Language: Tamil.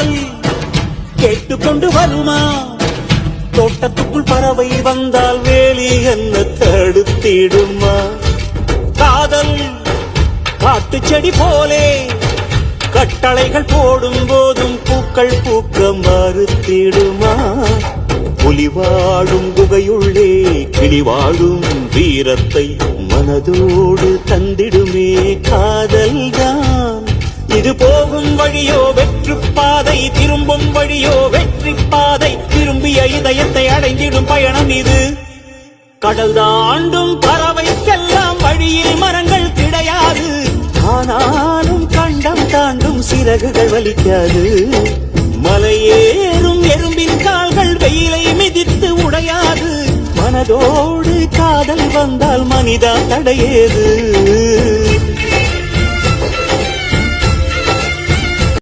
காவல் கேட்டுக்கொண்டு வருமா? தோட்டத்துக்குள் பறவை வந்தால் வேலி என்ன தடுத்திடுமா? காதல் காட்டு செடி போலே கட்டளைகள் போடும் போதும் பூக்கள் பூக்க மறுத்திடுமா? புலி வாழும் குகையுள்ளே கிளி வாழும் வீரத்தை மனதோடு தந்திடுமே. காதல் தான் இது போகும் வழியோ வெற்று திரும்பும் வழியோ வெற்றி பாதை திரும்பிய இதயத்தை அடைந்திடும் பயணம் இது. கடல் தாண்டும் பறவைக்கெல்லாம் வழியில் மரங்கள் கிடையாது. ஆனாலும் கண்டம் தாண்டும் சிறகுகள் வலிக்காது. மலையேறும் எறும்பின் கால்கள் வெயிலை மிதித்து உடையாது. மனதோடு காதல் வந்தால் மனிதா தடையேது.